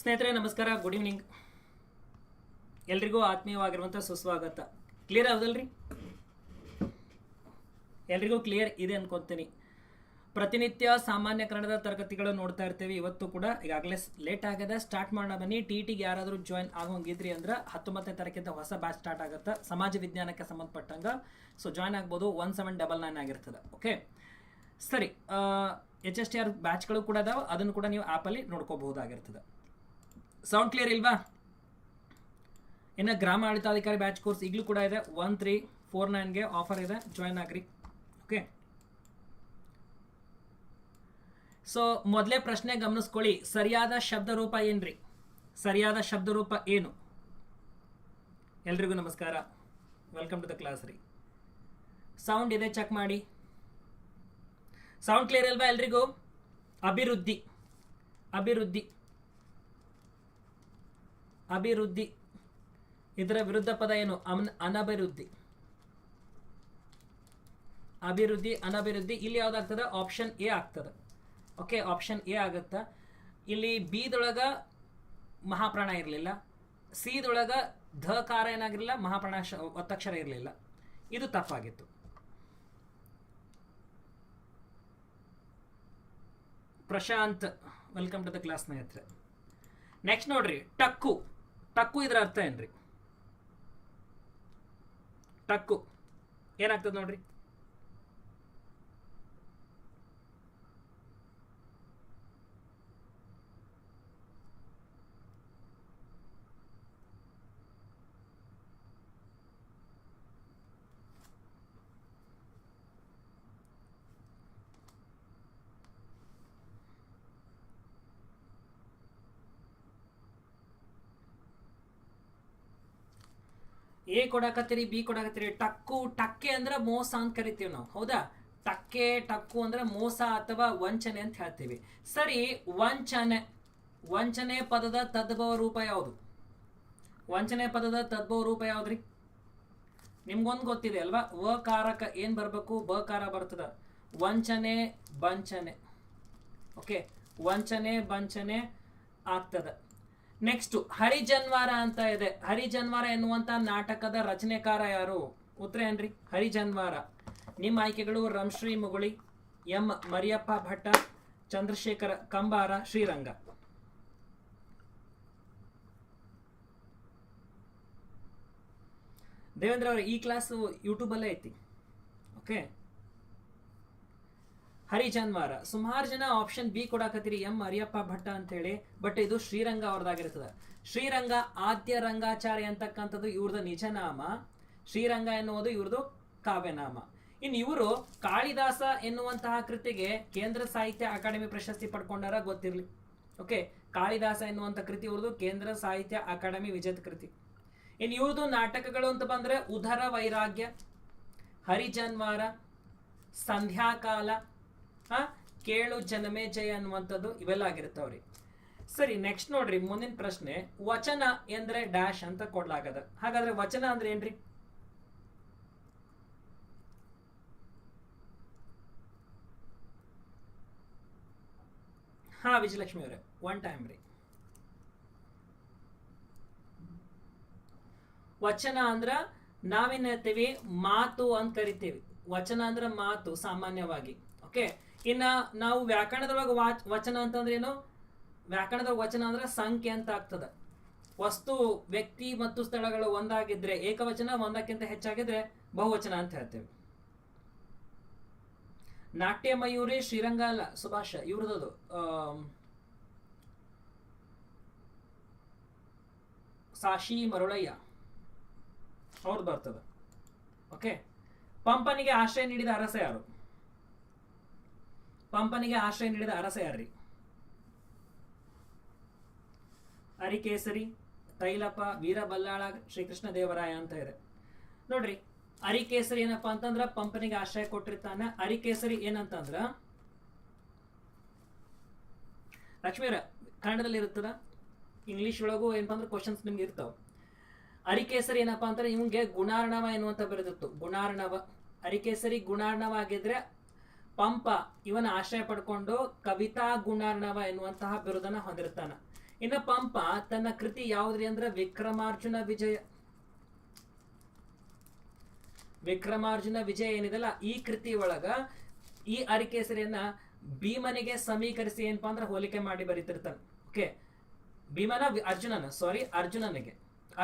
ಸ್ನೇಹಿತರೆ, ನಮಸ್ಕಾರ. Good evening ಎಲ್ರಿಗೂ ಆತ್ಮೀಯವಾಗಿರುವಂಥ ಸುಸ್ವಾಗತ. ಕ್ಲಿಯರ್ ಆಗುದಲ್ರಿ ಎಲ್ರಿಗೂ ಕ್ಲಿಯರ್ ಇದೆ ಅನ್ಕೊಂತೀನಿ. ಪ್ರತಿನಿತ್ಯ ಸಾಮಾನ್ಯ ಕನ್ನಡದ ತರಗತಿಗಳು ನೋಡ್ತಾ ಇರ್ತೀವಿ. ಇವತ್ತು ಕೂಡ ಈಗಾಗಲೇ ಲೇಟ್ ಆಗಿದೆ ಸ್ಟಾರ್ಟ್ ಮಾಡೋಣ ಬನ್ನಿ. ಟಿ ಟಿಗೆ ಯಾರಾದರೂ ಜಾಯ್ನ್ ಆಗೋಂಗಿದ್ರಿ ಅಂದ್ರೆ ಹತ್ತೊಂಬತ್ತನೇ ತಾರೀಕಿಂದ ಹೊಸ ಬ್ಯಾಚ್ ಸ್ಟಾರ್ಟ್ ಆಗುತ್ತೆ. ಸಮಾಜ ವಿಜ್ಞಾನಕ್ಕೆ ಸಂಬಂಧಪಟ್ಟಂಗ. ಸೊ ಜಾಯ್ನ್ ಆಗ್ಬೋದು. ಒನ್ ಸೆವೆನ್ ಡಬಲ್ ನೈನ್ ಆಗಿರ್ತದೆ. ಓಕೆ ಸರಿ. ಎಚ್ ಎಸ್ ಟಿ ಆರ್ ಬ್ಯಾಚ್ಗಳು ಕೂಡ ಅದಾವ. ಅದನ್ನು ಕೂಡ ನೀವು ಆ್ಯಪಲ್ಲಿ ನೋಡ್ಕೋಬಹುದಾಗಿರ್ತದೆ. ಸೌಂಡ್ ಕ್ಲಿಯರ್ ಇಲ್ವಾ? ಇನ್ನು ಗ್ರಾಮ ಆಡಳಿತಾಧಿಕಾರಿ ಬ್ಯಾಚ್ ಕೋರ್ಸ್ ಈಗಲೂ ಕೂಡ ಇದೆ. ಒನ್ ತ್ರೀ ಫೋರ್ ನೈನ್ಗೆ ಆಫರ್ ಇದೆ. ಜಾಯ್ನ್ ಆಗ್ರಿ. ಓಕೆ ಸೊ ಮೊದಲೇ ಪ್ರಶ್ನೆ ಗಮನಿಸ್ಕೊಳ್ಳಿ. ಸರಿಯಾದ ಶಬ್ದ ರೂಪ ಏನ್ರಿ? ಸರಿಯಾದ ಶಬ್ದ ರೂಪ ಏನು? ಎಲ್ರಿಗೂ ನಮಸ್ಕಾರ. ವೆಲ್ಕಮ್ ಟು ದ ಕ್ಲಾಸ್ ರೀ. ಸೌಂಡ್ ಇದೆ ಚೆಕ್ ಮಾಡಿ. ಸೌಂಡ್ ಕ್ಲಿಯರ್ ಅಲ್ವಾ ಎಲ್ರಿಗೂ? ಅಭಿವೃದ್ಧಿ. ಅಭಿವೃದ್ಧಿ. ಅಭಿವೃದ್ಧಿ. ಇದರ ವಿರುದ್ಧ ಪದ ಏನು? ಅನ್ ಅನಭಿವೃದ್ಧಿ. ಅಭಿವೃದ್ಧಿ, ಅನಭಿವೃದ್ಧಿ, ಇಲ್ಲಿ ಯಾವ್ದಾಗ್ತದೆ? ಆಪ್ಷನ್ ಎ ಆಗ್ತದೆ. ಓಕೆ ಆಪ್ಷನ್ ಎ ಆಗುತ್ತಾ? ಇಲ್ಲಿ ಬಿದೊಳಗ ಮಹಾಪ್ರಾಣ ಇರಲಿಲ್ಲ. ಧ ಕಾರ ಏನಾಗಿರಲಿಲ್ಲ? ಮಹಾಪ್ರಾಣ ಒತ್ತಕ್ಷರ ಇರಲಿಲ್ಲ. ಇದು ತಪ್ಪಾಗಿತ್ತು. Prashanth welcome to the class next ನೋಡ್ರಿ, ಟಕ್ಕು. ಟಕ್ಕು ಇದ್ರ ಅರ್ಥ ಏನ್ರಿ? ಟಕ್ಕು. ಏನಾಗ್ತದೆ ನೋಡ್ರಿ? ಎ ಕೊಡಕತ್ತೀರಿ ಬಿ ಕೊಡಕತ್ತೀರಿ, ಟಕ್ಕು, ಟಕ್ಕೆ ಅಂದ್ರೆ ಮೋಸ ಅಂತ ಕರಿತೀವಿ ನಾವು, ಹೌದಾ? ಟಕ್ಕೆ, ಟಕ್ಕು ಅಂದ್ರೆ ಮೋಸ ಅಥವಾ ವಂಚನೆ ಅಂತ ಹೇಳ್ತೀವಿ. ಸರಿ, ವಂಚನೆ ವಂಚನೆ ಪದದ ತದ್ಭವ ರೂಪ ಯಾವುದು? ವಂಚನೆ ಪದದ ತದ್ಭವ ರೂಪ ಯಾವ್ದ್ರಿ? ನಿಮ್ಗೊಂದು ಗೊತ್ತಿದೆ ಅಲ್ವಾ? ವಕಾರಕ ಏನ್ ಬರ್ಬೇಕು? ಬಕಾರ ಬರ್ತದ. ವಂಚನೆ, ಬಂಚನೆ. ಓಕೆ ವಂಚನೆ, ಬಂಚನೆ ಆಗ್ತದ. ನೆಕ್ಸ್ಟ್ ಹರಿಜನ್ವಾರ ಅಂತ ಇದೆ. ಹರಿಜನ್ವಾರ ಎನ್ನುವಂತ ನಾಟಕದ ರಚನೆಕಾರ ಯಾರು? ಉತ್ತರ ಏನ್ರಿ? ಹರಿಜನ್ವಾರ. ನಿಮ್ಮ ಆಯ್ಕೆಗಳು ರಂಶ್ರೀ ಮುಗುಳಿ, ಎಂ ಮರಿಯಪ್ಪ ಭಟ್ಟ, ಚಂದ್ರಶೇಖರ ಕಂಬಾರ, ಶ್ರೀರಂಗ. ದೇವೇಂದ್ರ ಅವರ, ಈ ಕ್ಲಾಸ್ ಯೂಟ್ಯೂಬಲ್ಲೇ ಐತಿ. ಓಕೆ ಹರಿಜನ್ವಾರ. ಸುಮಾರು ಜನ ಆಪ್ಷನ್ ಬಿ ಕೊಡಾಕತ್ತೀರಿ, ಎಂ ಅರಿಯಪ್ಪ ಭಟ್ಟ ಅಂತ ಹೇಳಿ ಬಟ್ ಇದು ಶ್ರೀರಂಗ ಅವ್ರದ್ದಾಗಿರ್ತದ ಶ್ರೀರಂಗ ಆದ್ಯ ರಂಗಾಚಾರ್ಯ ಅಂತಕ್ಕಂಥದ್ದು ಇವ್ರದ್ದು ನಿಜನಾಮ. ಶ್ರೀರಂಗ ಎನ್ನುವುದು ಇವ್ರದ್ದು ಕಾವ್ಯನಾಮ. ಇನ್ನು ಇವರು ಕಾಳಿದಾಸ ಎನ್ನುವಂತಹ ಕೃತಿಗೆ ಕೇಂದ್ರ ಸಾಹಿತ್ಯ ಅಕಾಡೆಮಿ ಪ್ರಶಸ್ತಿ ಪಡ್ಕೊಂಡಾರ ಗೊತ್ತಿರ್ಲಿ. ಓಕೆ, ಕಾಳಿದಾಸ ಎನ್ನುವಂಥ ಕೃತಿ ಇವ್ರದ್ದು ಕೇಂದ್ರ ಸಾಹಿತ್ಯ ಅಕಾಡೆಮಿ ವಿಜೇತ ಕೃತಿ. ಇನ್ನು ಇವ್ರದ್ದು ನಾಟಕಗಳು ಅಂತ ಬಂದ್ರೆ ಉದರ ವೈರಾಗ್ಯ, ಹರಿಜನ್ವಾರ, ಸಂಧ್ಯಾಕಾಲ ಆ, ಕೇಳು ಜನಮೇ ಜಯ ಅನ್ನುವಂಥದ್ದು ಇವೆಲ್ಲ ಆಗಿರ್ತಾವ್ರಿ ಸರಿ ನೆಕ್ಸ್ಟ್ ನೋಡ್ರಿ ಮುಂದಿನ ಪ್ರಶ್ನೆ ವಚನ ಎಂದ್ರೆ ಡ್ಯಾಶ್ ಅಂತ ಕೊಡ್ಲಾಗದ. ಹಾಗಾದ್ರೆ ವಚನ ಅಂದ್ರೆ ಏನ್ರಿ? ಹಾ ವಿಜಯಲಕ್ಷ್ಮಿ ಅವರೇ ಒನ್ ಟೈಮ್ ರೀ. ವಚನ ಅಂದ್ರ ನಾವೇನ್ ಹೇಳ್ತೀವಿ ಮಾತು ಅಂತ ಕರಿತೀವಿ. ವಚನ ಅಂದ್ರ ಮಾತು ಸಾಮಾನ್ಯವಾಗಿ ಓಕೆ ಇನ್ನ ನಾವು ವ್ಯಾಕರಣದೊಳಗ ವಾಚ್, ವಚನ ಅಂತಂದ್ರೆ ಏನು? ವ್ಯಾಕರಣದ ವಚನ ಅಂದ್ರೆ ಸಂಖ್ಯೆ ಅಂತ ಆಗ್ತದ. ವಸ್ತು, ವ್ಯಕ್ತಿ ಮತ್ತು ಸ್ಥಳಗಳು ಒಂದಾಗಿದ್ರೆ, ಏಕವಚನ ಒಂದಕ್ಕಿಂತ ಹೆಚ್ಚಾಗಿದ್ರೆ ಬಹುವಚನ ಅಂತ ಹೇಳ್ತೇವೆ. ನಾಟ್ಯ ಮಯೂರಿ ಶ್ರೀರಂಗ ಅಲ್ಲ ಸುಭಾಷ, ಇವ್ರದ್ದು ಸಾಶಿ ಮರುಳಯ್ಯ ಅವ್ರದ್ದು ಬರ್ತದೆ. ಓಕೆ ಪಂಪನಿಗೆ ಆಶ್ರಯ ನೀಡಿದ ಅರಸ ಯಾರು? ಪಂಪನಿಗೆ ಆಶ್ರಯ ನೀಡಿದ ಅರಸ ಯಾರ್ರಿ ಅರಿಕೇಸರಿ, ತೈಲಪ್ಪ, ವೀರಬಲ್ಲಾಳ, ಶ್ರೀಕೃಷ್ಣ ದೇವರಾಯ ಅಂತ ಇದೆ. ನೋಡ್ರಿ, ಅರಿಕೇಸರಿ ಏನಪ್ಪಾ ಅಂತಂದ್ರ ಪಂಪನಿಗೆ ಆಶ್ರಯ ಕೊಟ್ಟಿರ್ತಾನೆ. ಅರಿಕೇಸರಿ ಏನಂತಂದ್ರ ಲಕ್ಷ್ಮೀರ ಕನ್ನಡದಲ್ಲಿ ಇರುತ್ತದ? ಇಂಗ್ಲಿಷ್ ಒಳಗೂ ಏನಪ್ಪಾ ಅಂದ್ರೆ ಕ್ವಶನ್ಸ್ ನಿಮ್ಗೆ ಇರ್ತಾವ. ಅರಿಕೇಸರಿ ಏನಪ್ಪಾ ಅಂತಂದ್ರೆ, ಇವಂಗೆ ಗುಣಾರ್ಣವ ಎನ್ನುವಂತ ಬರೆದಿತ್ತು ಗುಣಾರ್ಣವ. ಅರಿಕೇಸರಿ ಗುಣಾರ್ಣವ ಆಗಿದ್ರೆ ಪಂಪ ಇವನ ಆಶ್ರಯ ಪಡ್ಕೊಂಡು ಕವಿತಾ ಗುಣಾರ್ಣವ ಎನ್ನುವಂತಹ ಬಿರುದನ್ನ ಹೊಂದಿರ್ತಾನ ಇನ್ನ ಪಂಪ ತನ್ನ ಕೃತಿ ಯಾವ್ದ್ರಿ ಅಂದ್ರೆ ವಿಕ್ರಮಾರ್ಜುನ ವಿಜಯ. ವಿಕ್ರಮಾರ್ಜುನ ವಿಜಯ ಏನಿದೆಲ್ಲ, ಈ ಕೃತಿ ಒಳಗ ಈ ಅರಿಕೇಸರಿಯನ್ನ ಭೀಮನಿಗೆ ಸಮೀಕರಿಸಿ ಏನಪ್ಪಾ ಅಂದ್ರೆ ಹೋಲಿಕೆ ಮಾಡಿ ಬರೀತಿರ್ತಾನೆ. ಓಕೆ ಭೀಮನ ಅರ್ಜುನನ ಸಾರಿ ಅರ್ಜುನನಿಗೆ.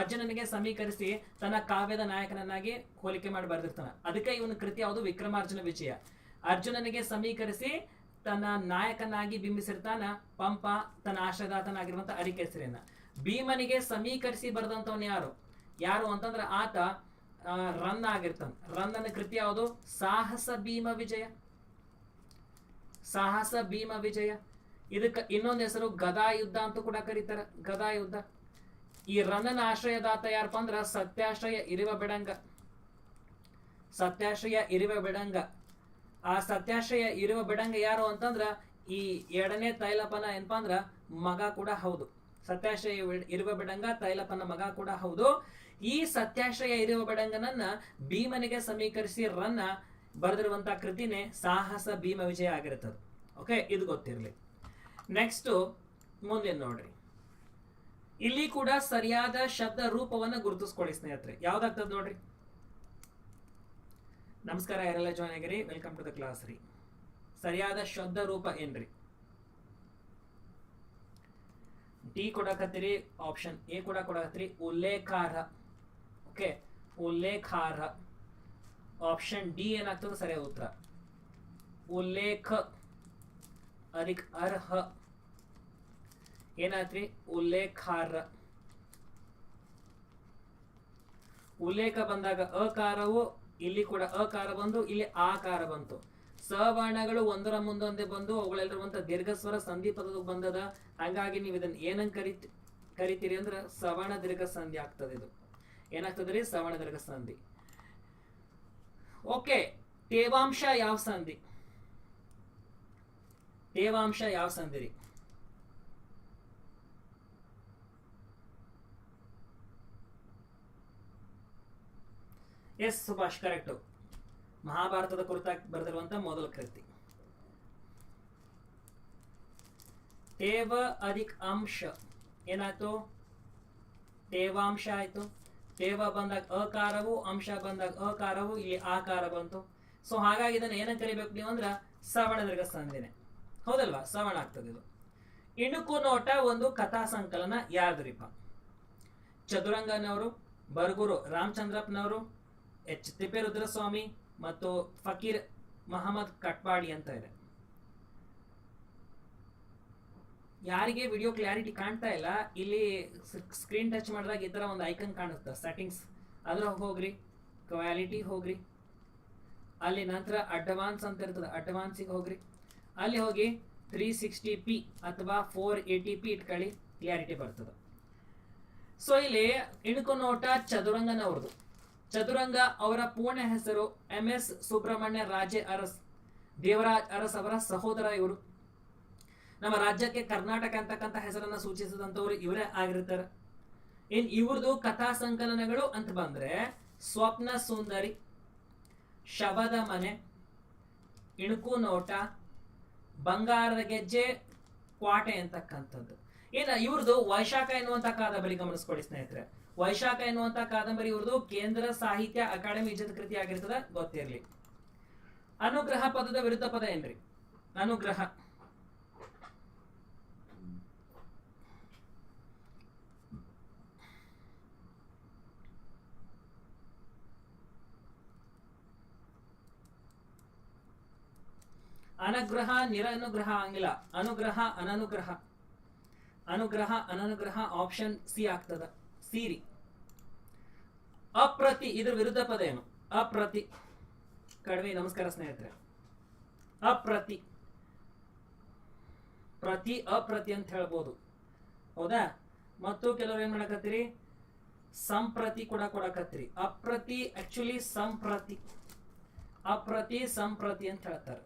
ಅರ್ಜುನನಿಗೆ ಸಮೀಕರಿಸಿ ತನ್ನ ಕಾವ್ಯದ ನಾಯಕನನ್ನಾಗಿ ಹೋಲಿಕೆ ಮಾಡಿ ಬರೆದಿರ್ತಾನೆ. ಅದಕ್ಕೆ ಇವನ ಕೃತಿ ಯಾವುದು? ವಿಕ್ರಮಾರ್ಜುನ ವಿಜಯ. ಅರ್ಜುನನಿಗೆ ಸಮೀಕರಿಸಿ ತನ್ನ ನಾಯಕನಾಗಿ ಬಿಂಬಿಸಿರ್ತಾನ ಪಂಪ, ತನ್ನ ಆಶ್ರಯದಾತನಾಗಿರುವಂತ ಅರಿಕೇಸರಿಯನ್ನ. ಭೀಮನಿಗೆ ಸಮೀಕರಿಸಿ ಬರೆದಂತವನ್ ಯಾರು? ಯಾರು ಅಂತಂದ್ರೆ ಆತ ರನ್ ಆಗಿರ್ತಾನ. ರನ್ನನ ಕೃತಿ ಯಾವುದು? ಸಾಹಸ ಭೀಮ ವಿಜಯ. ಸಾಹಸ ಭೀಮ ವಿಜಯ. ಇದಕ್ಕೆ ಇನ್ನೊಂದು ಹೆಸರು ಗದಾ ಯುದ್ಧ ಅಂತ ಕೂಡ ಕರೀತಾರ. ಗದಾ ಯುದ್ಧ ಈ ರನ್ನನ ಆಶ್ರಯದಾತ ಯಾರಪ್ಪ ಅಂದ್ರ ಸತ್ಯಾಶ್ರಯ ಇರಿವ ಬೆಡಂಗ. ಸತ್ಯಾಶ್ರಯ ಇರಿವ ಬೆಡಂಗ. ಆ ಸತ್ಯಾಶ್ರಯ ಇರುವ ಬಿಡಂಗ ಯಾರು ಅಂತಂದ್ರ ಈ ಎರಡನೇ ತೈಲಪನ ಏನಪ್ಪ ಅಂದ್ರ ಮಗ ಕೂಡ ಹೌದು. ಸತ್ಯಾಶ್ರಯ ಇರುವ ಬಿಡಂಗ ತೈಲಪನ ಮಗ ಕೂಡ ಹೌದು. ಈ ಸತ್ಯಾಶ್ರಯ ಇರುವ ಬಿಡಂಗನನ್ನ ಭೀಮನಿಗೆ ಸಮೀಕರಿಸಿ ರನ್ನ ಬರೆದಿರುವಂತ ಕೃತಿನೇ ಸಾಹಸ ಭೀಮ ವಿಜಯ ಆಗಿರುತ್ತದೆ. ಓಕೆ ಇದು ಗೊತ್ತಿರಲಿ. ನೆಕ್ಸ್ಟ್ ಮುಂದೆ ನೋಡ್ರಿ. ಇಲ್ಲಿ ಕೂಡ ಸರಿಯಾದ ಶಬ್ದ ರೂಪವನ್ನ ಗುರುತಿಸ್ಕೊಳ್ಳಿ ಸ್ನೇಹಿತರೆ. ಯಾವ್ದಾಗ್ತದ ನೋಡ್ರಿ? ನಮಸ್ಕಾರ ಯಾರೆಲ್ಲ ಜಾಯ್ನ್ ಆಗಿರಿ? ವೆಲ್ಕಮ್ ಟು ದ ಕ್ಲಾಸ್ ರೀ. ಸರಿಯಾದ ಶಬ್ದ ರೂಪ ಏನ್ರಿ? ಡಿ ಕೊಡಕತ್ತೀರಿ ಆಪ್ಷನ್ ಎ ಕೂಡ ಕೊಡಕತ್ತೀರಿ. ಉಲ್ಲೇಖಾರ್ಹ. ಓಕೆ ಉಲ್ಲೇಖಾರ್ಹ. ಆಪ್ಷನ್ ಡಿ ಏನಾಗ್ತದ? ಸರಿಯಾದ ಉತ್ತರ. ಉಲ್ಲೇಖ. ಅದಕ್ಕೆ ಅರ್ಹ. ಏನಾಯ್ತ್ರಿ? ಉಲ್ಲೇಖಾರ್ಹ. ಉಲ್ಲೇಖ ಬಂದಾಗ ಅಕಾರವು ಇಲ್ಲಿ ಕೂಡ ಅಕಾರ ಬಂದು, ಇಲ್ಲಿ ಆಕಾರ ಬಂತು. ಸವರ್ಣಗಳು ಒಂದರ ಮುಂದೊಂದೆ ಬಂದು ಅವುಗಳಲ್ಲಿರುವಂತ ದೀರ್ಘ ಸ್ವರ ಸಂಧಿ ಪದದ ಬಂದದ. ಹಂಗಾಗಿ ನೀವು ಇದನ್ನ ಏನಂಗ್ ಕರಿತಿ, ಕರಿತೀರಿ ಅಂದ್ರೆ ಸವರ್ಣ ದೀರ್ಘ ಸಂಧಿ ಆಗ್ತದೆ ಇದು. ಏನಾಗ್ತದ್ರಿ ಸವರ್ಣ ದೀರ್ಘ ಸಂಧಿ ಓಕೆ, ತೇವಾಂಶ ಯಾವ ಸಂಧಿ? ತೇವಾಂಶ ಯಾವ ಸಂಧಿ ರೀ? ಎಸ್ ಸುಭಾಷ್ ಕರೆಕ್ಟ್ ಮಹಾಭಾರತದ ಕುರಿತಾಗಿ ಬರೆದಿರುವಂಥ ಮೊದಲ ಕೃತಿ. ತೇವ ಅಧಿಕ ಅಂಶ. ಏನಾಯ್ತು? ತೇವಾಂಶ ಆಯ್ತು. ತೇವ ಬಂದಾಗ ಅಕಾರವು, ಅಂಶ ಬಂದಾಗ ಅಕಾರವು, ಇಲ್ಲಿ ಆಕಾರ ಬಂತು. ಸೊ ಹಾಗಾಗಿ ಇದನ್ನ ಏನಂತ ಕರಿಬೇಕು ನೀವು ಅಂದ್ರ ದೀರ್ಘ ಸಂಧಿನೆ ಹೌದಲ್ವಾ? ಸವಣ ಆಗ್ತದೆ ಇದು. ಇಣುಕು ನೋಟ ಒಂದು ಕಥಾ ಸಂಕಲನ ಯಾರ್ದ್ರಿಪ ಚದುರಂಗನವರು, ಬರ್ಗುರು ರಾಮಚಂದ್ರಪ್ಪನವರು ಎಚ್ ತಿಪ್ಪೇರುದ್ರಸ್ವಾಮಿ ಮತ್ತು ಫಕೀರ್ ಮಹಮ್ಮದ್ ಕಟ್ಪಾಡಿ ಅಂತ ಇದೆ. ಯಾರಿಗೆ ವಿಡಿಯೋ ಕ್ಲಾರಿಟಿ ಕಾಣ್ತಾ ಇಲ್ಲ, ಇಲ್ಲಿ ಸ್ಕ್ರೀನ್ ಟಚ್ ಮಾಡಿದಾಗ ಈ ಥರ ಒಂದು ಐಕನ್ ಕಾಣುತ್ತೆ ಸೆಟ್ಟಿಂಗ್ಸ್ ಅದ್ರ ಹೋಗ್ರಿ ಕ್ವಾಲಿಟಿ ಹೋಗ್ರಿ. ಅಲ್ಲಿ ನಂತರ ಅಡ್ವಾನ್ಸ್ ಅಂತ ಇರ್ತದೆ ಅಡ್ವಾನ್ಸಿಗೆ ಹೋಗ್ರಿ. ಅಲ್ಲಿ ಹೋಗಿ ತ್ರೀ ಸಿಕ್ಸ್ಟಿ ಪಿ ಅಥವಾ ಫೋರ್ ಏಯ್ಟಿ ಪಿ ಇಟ್ಕೊಳ್ಳಿ ಕ್ಲಾರಿಟಿ ಬರ್ತದೆ. ಸೊ ಇಲ್ಲಿ ಇಣುಕು ನೋಟ ಚದುರಂಗನವ್ರದ್ದು ಚದುರಂಗ ಅವರ ಪೂರ್ಣ ಹೆಸರು ಎಂ ಎಸ್ ಸುಬ್ರಹ್ಮಣ್ಯ ರಾಜೇ ಅರಸ್. ದೇವರಾಜ್ ಅರಸ್ ಅವರ ಸಹೋದರ ಇವರು. ನಮ್ಮ ರಾಜ್ಯಕ್ಕೆ ಕರ್ನಾಟಕ ಅಂತಕ್ಕಂಥ ಹೆಸರನ್ನ ಸೂಚಿಸಿದಂಥವ್ರು ಇವರೇ ಆಗಿರ್ತಾರೆ. ಇನ್ ಇವ್ರದ್ದು ಕಥಾ ಸಂಕಲನಗಳು ಅಂತ ಬಂದ್ರೆ ಸ್ವಪ್ನ ಸುಂದರಿ, ಶವದ ಮನೆ, ಇಣುಕು ನೋಟ, ಬಂಗಾರದ ಗೆಜ್ಜೆ, ಕ್ವಾಟೆ ಅಂತಕ್ಕಂಥದ್ದು. ಏನ ಇವ್ರದ್ದು ವೈಶಾಖ ಎನ್ನುವಂತ ಕಾದಂಬರಿ ಗಮನಿಸ್ಕೊಳ್ಳಿ ಸ್ನೇಹಿತರೆ. ವೈಶಾಖ ಎನ್ನುವಂತ ಕಾದಂಬರಿ ಇವ್ರದ್ದು ಕೇಂದ್ರ ಸಾಹಿತ್ಯ ಅಕಾಡೆಮಿ ಇಜ್ಜತ್ ಕೃತಿ ಆಗಿರ್ತದ, ಗೊತ್ತಿರಲಿ. ಅನುಗ್ರಹ ಪದದ ವಿರುದ್ಧ ಪದ ಏನ್ರಿ? ಅನುಗ್ರಹ. ಅನಗ್ರಹ, ನಿರನುಗ್ರಹ ಆಗಿಲ್ಲ ಅನುಗ್ರಹ, ಅನನುಗ್ರಹ. ಅನುಗ್ರಹ, ಅನನುಗ್ರಹ, ಆಪ್ಷನ್ ಸಿ ಆಗ್ತದ. ಸಿರಿ. ಅಪ್ರತಿ, ಇದ್ರ ವಿರುದ್ಧ ಪದ ಏನು? ಅಪ್ರತಿ. ಕಡಿಮೆ, ನಮಸ್ಕಾರ ಸ್ನೇಹಿತರೆ. ಅಪ್ರತಿ. ಪ್ರತಿ, ಅಪ್ರತಿ ಅಂತ ಹೇಳ್ಬೋದು. ಹೌದಾ? ಮತ್ತು ಕೆಲವರು ಏನ್ ಮಾಡಕತ್ತೀರಿ? ಸಂಪ್ರತಿ ಕೂಡ ಕೊಡಕತ್ತೀರಿ. ಅಪ್ರತಿ ಆಕ್ಚುಲಿ ಸಂಪ್ರತಿ. ಅಪ್ರತಿ, ಸಂಪ್ರತಿ ಅಂತ ಹೇಳ್ತಾರೆ.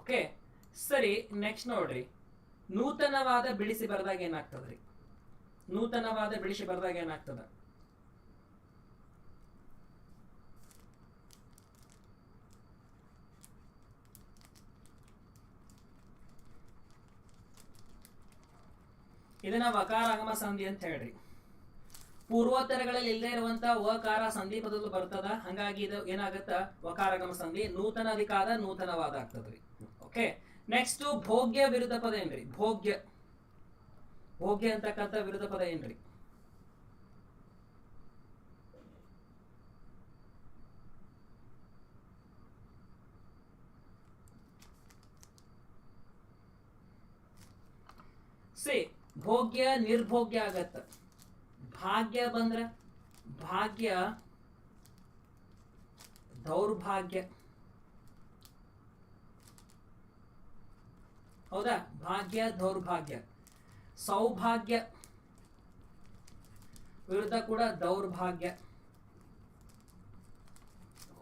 ಓಕೆ ಸರಿ ನೆಕ್ಸ್ಟ್ ನೋಡ್ರಿ. ನೂತನವಾದ ಬಿಡಿಸಿ ಬರೆದಾಗ ಏನಾಗ್ತದ್ರಿ? ನೂತನವಾದ ಬಿಡಿಸಿ ಬರೆದಾಗ ಏನಾಗ್ತದ? ಇದನ್ನ ವಕಾರಾಗಮ ಸಂಧಿ ಅಂತ ಹೇಳ್ರಿ. ಪೂರ್ವೋತ್ತರಗಳಲ್ಲಿ ಇಲ್ಲದೆ ಇರುವಂತ ವಕಾರ ಸಂಧಿ ಪದಗಳು ಬರ್ತದ. ಹಂಗಾಗಿ ಇದು ಏನಾಗತ್ತ? ವಕಾರಗಮ ಸಂಧಿ. ನೂತನ ಅಧಿಕಾರ ನೂತನವಾದ ಆಗ್ತದ್ರಿ ಓಕೆ ನೆಕ್ಸ್ಟ್ ಭೋಗ್ಯ ವಿರುದ್ಧ ಪದ ಏನ್ರಿ? ಭೋಗ್ಯ. ಭೋಗ್ಯ ಅಂತಕ್ಕಂಥ ವಿರುದ್ಧ ಪದ ಏನ್ರಿ? ಸಿ, ಭೋಗ್ಯ ನಿರ್ಭೋಗ್ಯ ಆಗತ್ತ. ಭಾಗ್ಯ ಬಂದ್ರ ಭಾಗ್ಯ ದೌರ್ಭಾಗ್ಯ. ಹೌದಾ? ಭಾಗ್ಯ ದೌರ್ಭಾಗ್ಯ. ಸೌಭಾಗ್ಯ. ವಿರುದ್ಧ ಕೂಡ ದೌರ್ಭಾಗ್ಯ.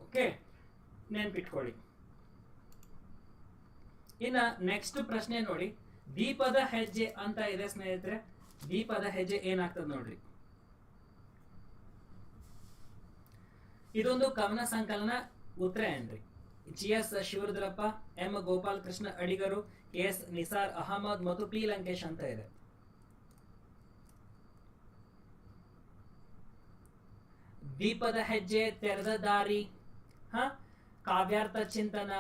ಓಕೆ, ನೆನ್ಪಿಟ್ಕೊಳ್ಳಿ. ಇನ್ನ ನೆಕ್ಸ್ಟ್ ಪ್ರಶ್ನೆ ನೋಡಿ. ದೀಪದ ಹೆಜ್ಜೆ ಅಂತ ಇದೆ ಸ್ನೇಹಿತರೆ. ದೀಪದ ಹೆಜ್ಜೆ ಏನಾಗ್ತದೆ ನೋಡ್ರಿ. ಇದೊಂದು ಕವನ ಸಂಕಲನ ಉತ್ತರ ಏನ್ರಿ G S Shivarudrappa, M Gopal Krishna ಅಡಿಗರು, K S Nisar Ahmed ಮತ್ತು ಪಿ ಲಂಕೇಶ್ ಅಂತ ಇದೆ. ದೀಪದ ಹೆಜ್ಜೆ ತೆರೆದ ದಾರಿ. ಹ? ಕಾವ್ಯಾರ್ಥ ಚಿಂತನ.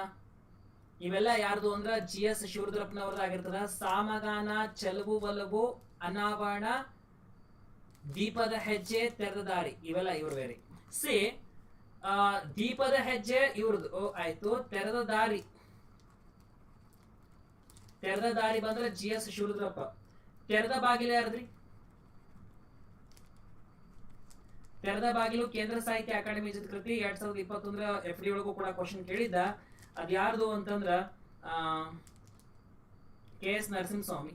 ಇವೆಲ್ಲ ಯಾರ್ದು ಅಂದ್ರ ಜಿ ಎಸ್ ಶಿವರುದ್ರಪ್ಪನವ್ರದ್ದಾಗಿರ್ತದ. ಸಾಮಗಾನ, ಚಲವು, ಒಲವು, ಅನಾವರಣ, ದೀಪದ ಹೆಜ್ಜೆ ತೆರೆದ ದಾರಿ. ಇವೆಲ್ಲ ಇವ್ರ ಬೇರೆ ಸಿ ದೀಪದ ಹೆಜ್ಜೆ ಇವ್ರದ್ದು ಆಯ್ತು. ತೆರೆದ ದಾರಿ. ತೆರೆದ ದಾರಿ ಬಂದ್ರೆ ಜಿ ಎಸ್ ಶಿವರುದ್ರಪ್ಪ. ತೆರೆದ ಬಾಗಿಲ ಯಾರ್ದ್ರಿ? ತೆರೆದ ಬಾಗಿಲು ಕೇಂದ್ರ ಸಾಹಿತ್ಯ ಅಕಾಡೆಮಿ ಜೊತೆ ಕೃತಿ ಎರಡ್ ಸಾವಿರದ ಇಪ್ಪತ್ತೊಂದರ ಎಫ್ ಒಳಗೂ ಕೂಡ ಕ್ವಶನ್ ಕೇಳಿದ್ದ. ಅದ್ ಯಾರ್ದು ಅಂತಂದ್ರ ಕೆ ಎಸ್ ನರಸಿಂಹಸ್ವಾಮಿ.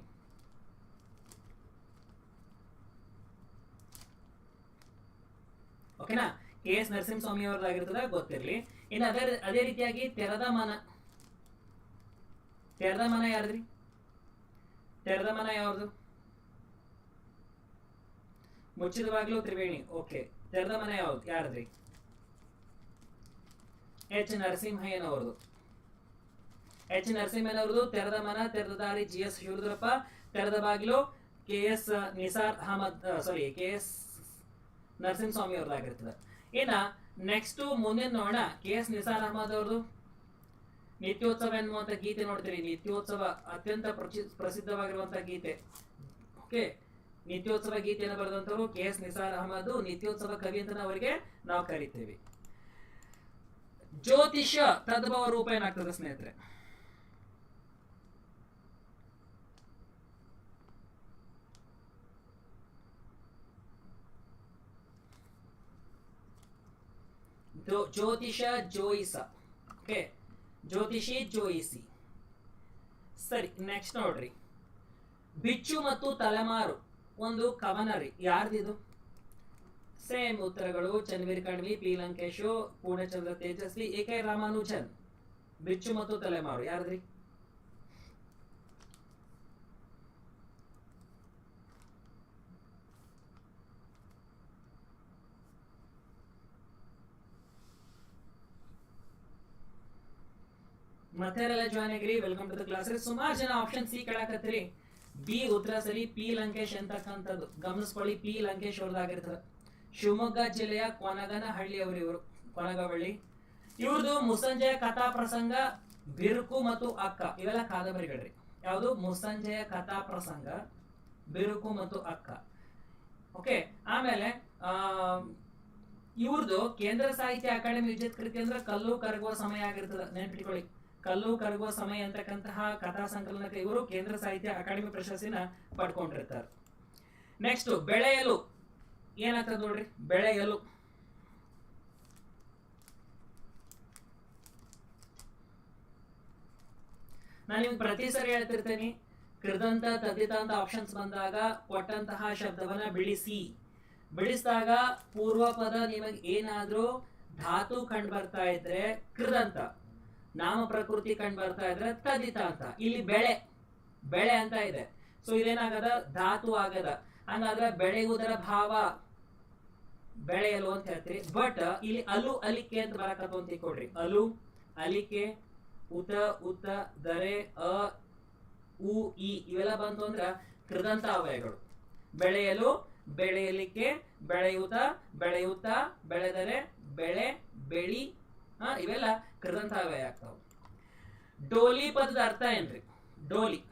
ಓಕೆನಾ ಕೆ ಎಸ್ ನರಸಿಂಹಸ್ವಾಮಿ ಅವ್ರದ್ದಾಗಿರ್ತದ ಗೊತ್ತಿರ್ಲಿ. ಇನ್ನು ಅದೇ ಅದೇ ರೀತಿಯಾಗಿ ತೆರೆದ ಮನ. ತೆರೆದ ಮನ ಯಾರ್ದ್ರಿ? ತೆರೆದ ಮನ ಯಾವ್ದು? ಮುಚ್ಚಿದ ಬಾಗಿಲು ತ್ರಿವೇಣಿ. ಓಕೆ ತೆರೆದ ಮನೆ ಯಾವ್ದು? ಯಾರ್ದ್ರಿ? ಎಚ್ ನರಸಿಂಹಯ್ಯನವ್ರದು ಎಚ್ ನರಸಿಂಹಯ್ಯನವ್ರದು ತೆರೆದ ಮನ, ತೆರೆದ ದಾರಿ ಜಿ. ಎಸ್. ಶಿವರುದ್ರಪ್ಪ ತೆರೆದ ಬಾಗಿಲು K. S. Nisar Ahmad sorry K. S. Narasimhaswamy ಅವ್ರದ್ದಾಗಿರ್ತದೆ. ಇನ್ನ ನೆಕ್ಸ್ಟ್ ಮುಂದಿನ ನೋಡೋಣ, ಕೆ. ಎಸ್. ನಿಸಾರ್ ಅಹಮದ್ ಅವ್ರದ್ದು. ನಿತ್ಯೋತ್ಸವ ಎನ್ನುವಂತ ಗೀತೆ ನೋಡ್ತೀರಿ. ನಿತ್ಯೋತ್ಸವ ಅತ್ಯಂತ ಪ್ರಚಿ, ಪ್ರಸಿದ್ಧವಾಗಿರುವಂತ ಗೀತೆ. ಓಕೆ ನಿತ್ಯೋತ್ಸವ ಗೀತೆಯನ್ನು ಬರೆದಂತವರು ಕೆ ಎಸ್ ನಿಸಾರ್ ಅಹಮದ್, ನಿತ್ಯೋತ್ಸವ ಕವಿ ಅಂತ ಅವರಿಗೆ ನಾವು ಕರಿತೇವೆ. ಜ್ಯೋತಿಷ ತದ್ಭವ ರೂಪ ಏನಾಗ್ತದೆ ಸ್ನೇಹಿತರೆ? ಜ್ಯೋ- ಜ್ಯೋತಿಷ ಜೋಯಿಸ ಓಕೆ? ಜ್ಯೋತಿಷಿ ಜೋಯಿಸಿ ಸರಿ ನೆಕ್ಸ್ಟ್ ನೋಡ್ರಿ. ಬಿಚ್ಚು ಮತ್ತು ತಲೆಮಾರು. ಒಂದು ಕವನ ರೀ. ಯಾರ್ದಿದು? ಸೇಮ್ ಉತ್ತರಗಳು, Channaveera Kanavi, P Lankesh, Poornachandra Tejasvi A K Ramanujan. ಬಿಚ್ಚು ಮತ್ತು ತಲೆಮಾರು, ಯಾರ್ದ್ರಿ? ಮತ್ತೆ ಜಾಯ್ನ್ ಆಗಿರಿ. ವೆಲ್ಕಮ್ ಟು ದ ಕ್ಲಾಸ್ ಸುಮಾರು ಜನ ಆಪ್ಷನ್ ಸಿ ಕೇಳಕತ್ತೀರಿ. ಬಿ ಉತ್ತರ ಸರಿ, ಪಿ ಲಂಕೇಶ್ ಅಂತಕ್ಕಂಥದ್ದು ಗಮನಿಸ್ಕೊಳ್ಳಿ, ಪಿ ಲಂಕೇಶ್ ಅವ್ರದ್ದಾಗಿರ್ತದೆ. ಶಿವಮೊಗ್ಗ ಜಿಲ್ಲೆಯ ಕೊನಗನಹಳ್ಳಿ ಅವರು ಇವರು ಕೊನಗವಳ್ಳಿ. ಇವ್ರದ್ದು ಮುಸ್ಸಂಜೆಯ ಕಥಾ ಪ್ರಸಂಗ, ಬಿರುಕು ಮತ್ತು ಅಕ್ಕ, ಇವೆಲ್ಲ ಕಾದಂಬರಿಗಳ್ರಿ. ಯಾವುದು? ಮುಸ್ಸಂಜೆಯ ಕಥಾ ಪ್ರಸಂಗ, ಬಿರುಕು ಮತ್ತು ಅಕ್ಕ. ಓಕೆ, ಆಮೇಲೆ, ಆ ಇವ್ರದ್ದು ಕೇಂದ್ರ ಸಾಹಿತ್ಯ ಅಕಾಡೆಮಿ ವಿಜಯ ಕೃತಿ ಅಂದ್ರೆ ಕಲ್ಲು ಕರಗುವ ಸಮಯ ಆಗಿರ್ತದೆ. ನೆನ್ಪಿಟ್ಕೊಳ್ಳಿ. ಕಲ್ಲು ಕರಗುವ ಸಮಯ ಅಂತಕ್ಕಂತಹ ಕಥಾ ಸಂಕಲನಕ್ಕೆ ಇವರು ಕೇಂದ್ರ ಸಾಹಿತ್ಯ ಅಕಾಡೆಮಿ ಪ್ರಶಸ್ತಿನ ಪಡ್ಕೊಂಡಿರ್ತಾರೆ. ನೆಕ್ಸ್ಟ್ ಬೆಳೆಯಲು ಏನಾಗ್ತದೆ ನೋಡ್ರಿ? ಬೆಳೆಯಲು ನಾನು ನಿಮ್ಗೆ ಪ್ರತಿ ಸರಿ ಹೇಳ್ತಿರ್ತೇನೆ, ಕೃದಂತ ತದ್ದಿತ ಅಂತ ಆಪ್ಷನ್ಸ್ ಬಂದಾಗ ಕೊಟ್ಟಂತಹ ಶಬ್ದವನ್ನ ಬಿಡಿಸಿ ಬಿಡಿಸಿದಾಗ ಪೂರ್ವ ಪದ ನಿಮಗೆ ಏನಾದ್ರೂ ಧಾತು ಕಂಡು ಬರ್ತಾ ಇದ್ರೆ ಕೃದಂತ. ನಾಮ ಪ್ರಕೃತಿ ಕಂಡು ಬರ್ತಾ ಇದ್ರೆ ತದಿತ ಅಂತ. ಇಲ್ಲಿ ಬೆಳೆ ಬೆಳೆ ಅಂತ ಇದೆ. ಸೊ ಇದೇನಾಗದ? ಧಾತು ಆಗದ. ಹಂಗಾದ್ರೆ ಬೆಳೆಯುವುದರ ಭಾವ ಬೆಳೆಯಲು ಅಂತ ಹೇಳ್ತೀರಿ. ಬಟ್ ಇಲ್ಲಿ ಅಲು, ಅಲಿಕೆ ಅಂತ ಬರಕತ್ತು ಅಂತ ಕೊಡ್ರಿ ಅಲು, ಅಲಿಕೆ, ಉತ ಉತ, ದರೆ, ಅ, ಉ, ಇ, ಇವೆಲ್ಲ ಬಂತು ಅಂದ್ರ ಕೃದಂತ ಅವಯಗಳು. ಬೆಳೆಯಲು ಬೆಳೆಯಲಿಕ್ಕೆ ಬೆಳೆಯುತ್ತ ಬೆಳೆಯುತ್ತ ಬೆಳೆದರೆ ಬೆಳೆ, ಬೆಳಿ ಹಾ, ಇವೆಲ್ಲ ಕೃದಂತ ವ್ಯಯ ಆಗ್ತಾವ. ಡೋಲಿ ಪದದ ಅರ್ಥ ಏನ್ರಿ? ಡೋಲಿ.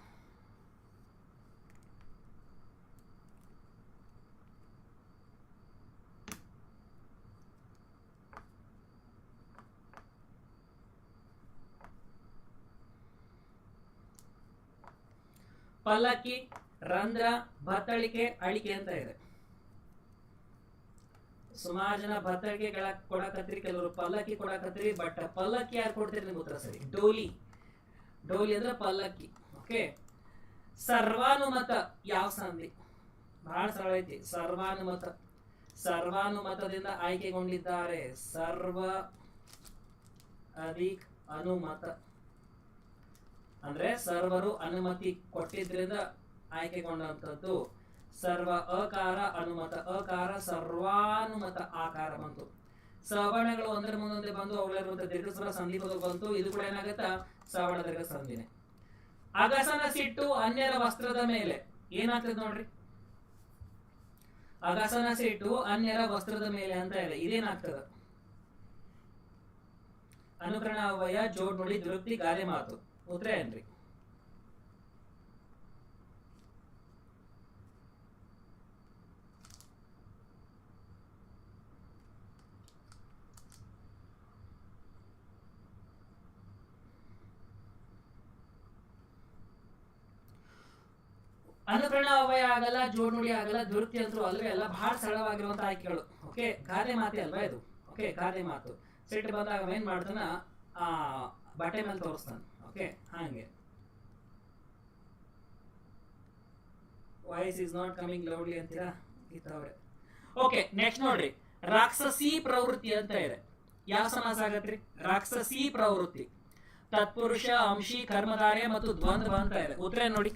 ಪಲ್ಲಕ್ಕಿ, ರಂಧ್ರ, ಬತ್ತಳಿಕೆ, ಅಳಿಕೆ ಅಂತ ಇದೆ. ಸುಮಾರು ಜನ ಬತ್ತಳಿಕೆ ಕೊಡಕತ್ರಿ, ಕೆಲವರು ಪಲ್ಲಕ್ಕಿ ಕೊಡಕತ್ರಿ ಬಟ್ ಪಲ್ಲಕ್ಕಿ ಯಾರು ಕೊಡ್ತೀರಿ ನಿಮ್ಗೆ ಉತ್ತರ ಸರಿ? ಡೋಲಿ. ಡೋಲಿ ಅಂದ್ರೆ ಪಲ್ಲಕ್ಕಿ ಓಕೆ ಸರ್ವಾನುಮತ ಯಾವ ಸಂಧಿ? ಬಹಳ ಸರಳ ಐತಿ, ಸರ್ವಾನುಮತ. ಸರ್ವಾನುಮತದಿಂದ ಆಯ್ಕೆಗೊಂಡಿದ್ದಾರೆ, ಸರ್ವ ಅಧಿಕ ಅನುಮತ. ಅಂದ್ರೆ ಸರ್ವರು ಅನುಮತಿ ಕೊಟ್ಟಿದ್ರಿಂದ ಆಯ್ಕೆಗೊಂಡಂತದ್ದು ಸರ್ವ ಅಕಾರ ಅನುಮತ, ಅಕಾರ ಸರ್ವಾನುಮತ, ಆಕಾರ ಬಂತು. ಸವರ್ಣಗಳು ಒಂದರ ಮುಂದೊಂದೇ ಬಂದು ಅವುಗಳಿರುವಂತಹ ದೀರ್ಘ ಸ್ವರ ಸಂಧಿ ಪದ ಬಂತು. ಇದು ಕೂಡ ಏನಾಗತ್ತ? ಸವರ್ಣ ದೀರ್ಘ ಸಂಧಿನೆ ಅಗಸನ ಸಿಟ್ಟು ಅನ್ಯರ ವಸ್ತ್ರದ ಮೇಲೆ. ಏನಾಗ್ತದೆ ನೋಡ್ರಿ? ಅಗಸನ ಸಿಟ್ಟು ಅನ್ಯರ ವಸ್ತ್ರದ ಮೇಲೆ ಅಂತ ಇದೆ. ಇದೇನಾಗ್ತದ? ಅನುಕರಣ ಅವಯ ಜೋಡ್ ನೋಡಿ ದುರುಕ್ತಿ ಗಾದೆ ಮಾತು. ಉತ್ತರ ಏನ್ರಿ? ಅನುಕರಣ ಅವಯ ಆಗಲ್ಲ ಜೋಡ್ ನುಡಿ ಆಗಲ್ಲ ದುರ್ತಿ ಅಂತೂ ಅಲ್ವೇ ಅಲ್ಲ ಬಹಳ ಸರಳವಾಗಿರುವಂತಹ ಆಯ್ಕೆಗಳು. ಓಕೆ ಗಾದೆ ಮಾತೆ ಅಲ್ವಾ ಇದು? ಓಕೆ ಗಾದೆ ಮಾತು. ಸಿಟ್ಟು ಬಂದಾಗ ಏನ್ ಮಾಡ್ತಾನ? ಆ, ಬಟ್ಟೆ ಮೇಲೆ ತೋರಿಸ್ತಾನೆ. ಓಕೆ ಹಾಗೆ. Voice is not coming loudly ಅಂತೀರಾ? ಇತ್ತವ್ರೆ ಓಕೆ ನೆಕ್ಸ್ಟ್ ನೋಡ್ರಿ. ರಾಕ್ಷಸಿ ಪ್ರವೃತ್ತಿ ಅಂತ ಇದೆ. ಯಾವ ಸಮಾಸ ಆಗತ್ರಿ? ರಾಕ್ಷಸಿ ಪ್ರವೃತ್ತಿ. ತತ್ಪುರುಷ, ಅಂಶಿ ಕರ್ಮಧಾರೆ ಮತ್ತು ದ್ವಂದ್ವ ಅಂತ ಇದೆ. ಉತ್ತರ ನೋಡಿ?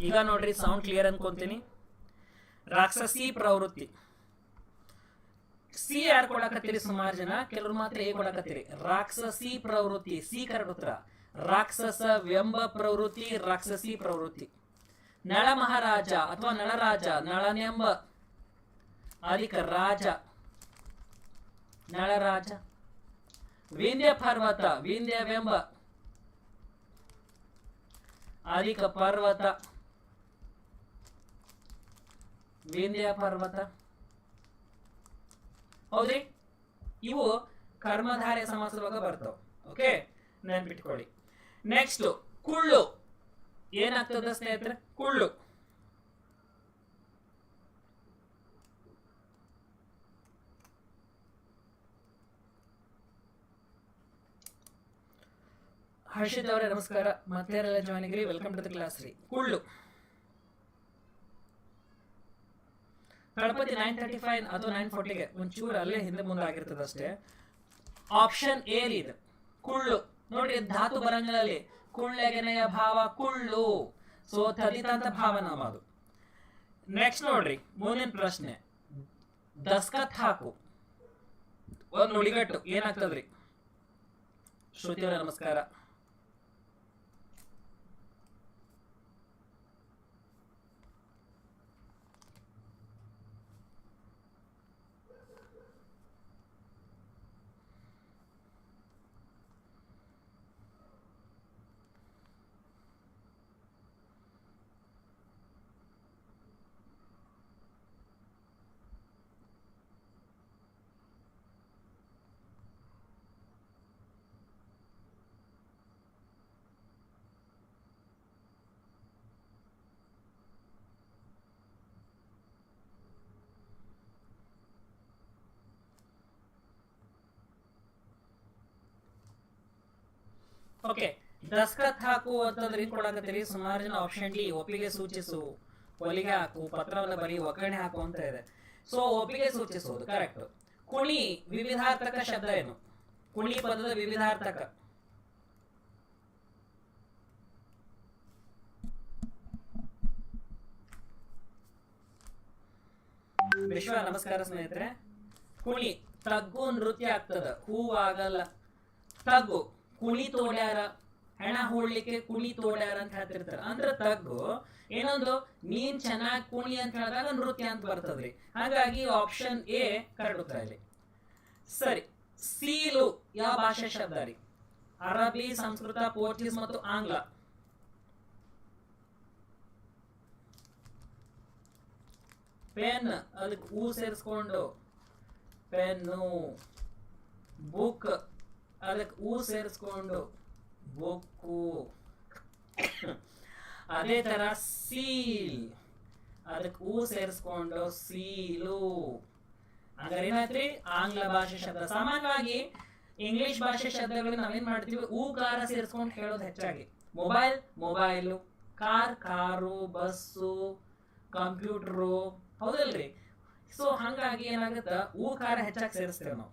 ಈಗ ನೋಡ್ರಿ ಸೌಂಡ್ ಕ್ಲಿಯರ್ ಅನ್ಕೊಂತೀನಿ. ರಾಕ್ಷಸಿ ಪ್ರವೃತ್ತಿ. ಸಿ ಯಾರು ಕೊಡಕತ್ತೀರಿ ಸುಮಾರು ಜನ? ಕೆಲವರು ಮಾತ್ರ ಏ ಕೊಡಕತ್ತೀರಿ. ರಾಕ್ಷಸಿ ಪ್ರವೃತ್ತಿ, ಸಿ ಕರೆಕ್ಟ್ ಉತ್ತರ ರಾಕ್ಷಸ ವ್ಯಂಬ ಪ್ರವೃತ್ತಿ, ರಾಕ್ಷಸಿ ಪ್ರವೃತ್ತಿ. ನಳ ಮಹಾರಾಜ ಅಥವಾ ನಳರಾಜ ನಳನೆಂಬ ಅಧಿಕ ರಾಜ. ನಳರಾಜ ವಿಂಧ್ಯ ಪರ್ವತ ವಿಂಧ್ಯವೆಂಬ ಅಧಿಕ ಪರ್ವತ. ವಿಂಧ್ಯ ಪರ್ವತ. ಹೌದ್ರಿ? ಇವು ಕರ್ಮಧಾರೆ ಸಮಾಸದೊಳಗ ಬರ್ತಾವ. ಓಕೆ ನೆನ್ಪಿಟ್ಕೊಳ್ಳಿ. ನೆಕ್ಸ್ಟ್ ಕುಳ್ಳು. ಏನಾಗ್ತದ ಸ್ನೇಹಿತರೆ? ಕುಳ್ಳು. ಹರ್ಷಿತ್ ಅವರೇ, ನಮಸ್ಕಾರ. ಮತ್ತೆ ಜಾಯ್ನ್ ಆಗಿರಿ. ವೆಲ್ಕಮ್ ಟು ದ ಕ್ಲಾಸ್ ರೀ. ಕುಳ್ಳು. ಗಣಪತಿ ನೈನ್ ತರ್ಟಿ ಫೈವ್ ಅಥವಾ ನೈನ್ ಫೋರ್ಟಿಗೆ ಒಂಚೂರು ಅಲ್ಲೇ ಹಿಂದೆ ಮುಂದೆ ಆಗಿರ್ತದೆ ಅಷ್ಟೇ ಆಪ್ಷನ್ ಎ ಇದು. ಕುಳ್ಳು. ನೋಡಿ, ಧಾತು ಬರಂಗಲಲ್ಲಿ ಕುಳ್ಳೆಗೆನೆಯ ಭಾವ ಕುಳ್ಳು. ಸೊ ಭಾವ ಭಾವನಾಮ ಅದು ನೆಕ್ಸ್ಟ್ ನೋಡ್ರಿ, ಮುಂದಿನ ಪ್ರಶ್ನೆ. ದಸ್ಕತ್ ಹಾಕು. ಒಂದು ನುಡಿಗಟ್ಟು. ಏನಾಗ್ತದ್ರಿ? ಶ್ರುತಿ ಅವರೇ ನಮಸ್ಕಾರ. ಓಕೆ, ದಸ್ಕತ್ ಹಾಕು ಅಂತಂದ್ರೆ ಏನ್ ಕೊಡಕತ್ತೀರಿ? ಸುಮಾರು ಜನ ಆಪ್ಷನ್ ಡಿ ಒಪ್ಪಿಗೆ ಸೂಚಿಸು. ಒಲಿಗೆ ಹಾಕು, ಪತ್ರವನ್ನ ಬರೀ ಒಗ್ಗರಣೆ ಹಾಕು ಅಂತ ಇದೆ. ಸೊ ಒಪ್ಪಿಗೆ ಸೂಚಿಸುವುದು ಕರೆಕ್ಟ್ ಕುಣಿ ವಿವಿಧಾರ್ಥಕ ಶಬ್ದ ಏನು? ಕುಣಿ ಪದದ ವಿವಿಧಾರ್ಥಕ. ವಿಶ್ವ ನಮಸ್ಕಾರ ಸ್ನೇಹಿತರೆ. ಕುಣಿ, ತಗ್ಗು ನೃತ್ಯ ಆಗ್ತದ. ಹೂ ಆಗಲ್ಲ. ತಗ್ಗು. ಕುಣಿ ತೋಡ್ಯಾರ, ಹೆಣ ಹೂಡ್ಲಿಕ್ಕೆ ಕುಣಿ ತೋಡ್ಯಾರ ಅಂತ ಹೇಳ್ತಿರ್ತಾರ. ಅಂದ್ರ ತಗ್ಗು, ಏನೊಂದು, ನೀನ್ ಚೆನ್ನಾಗಿ ಕುಣಿ ಅಂತ ಹೇಳಿದಾಗ ನೃತ್ಯ ಅಂತ ಬರ್ತದ್ರಿ. ಹಾಗಾಗಿ ಆಪ್ಷನ್ ಎ ಕರೆಕ್ಟ್ ಉತ್ತರ ಇಲ್ಲಿ. ಸರಿ, ಸೀಲು ಯಾವ ಭಾಷೆ ಶಬ್ದ ರೀ? ಅರಬಿ ಸಂಸ್ಕೃತ, ಪೋರ್ಚುಗೀಸ್ ಮತ್ತು ಆಂಗ್ಲ. ಪೆನ್, ಅದಕ್ಕೆ ಹೂ ಸೇರಿಸ್ಕೊಂಡು. Pen, book. ಅದಕ್ಕೆ ಹೂ ಸೇರಿಸ್ಕೊಂಡು ಬೊಕ್ಕು ಅದೇ ತರ ಸೀಲ್. ಅದಕ್ಕೆ ಹೂ ಸೇರಿಸ್ಕೊಂಡು ಸೀಲು. ಹಂಗಾರೆ ಏನಾಯ್ತ್ರಿ ಆಂಗ್ಲ ಭಾಷೆ ಶಬ್ದ. ಸಾಮಾನ್ಯವಾಗಿ ಇಂಗ್ಲಿಷ್ ಭಾಷೆ ಶಬ್ದಗಳನ್ನ ನಾವೇನ್ ಮಾಡ್ತೀವಿ? ಊಕಾರ ಸೇರಿಸ್ಕೊಂಡು ಹೇಳೋದು ಹೆಚ್ಚಾಗಿ. Mobile, mobile. Car, car, bus, computer. ಹೌದಲ್ರಿ? ಸೊ ಹಂಗಾಗಿ ಏನಾಗುತ್ತ? ಕಾರ ಹೆಚ್ಚಾಗಿ ಸೇರಿಸ್ತೇವೆ ನಾವು.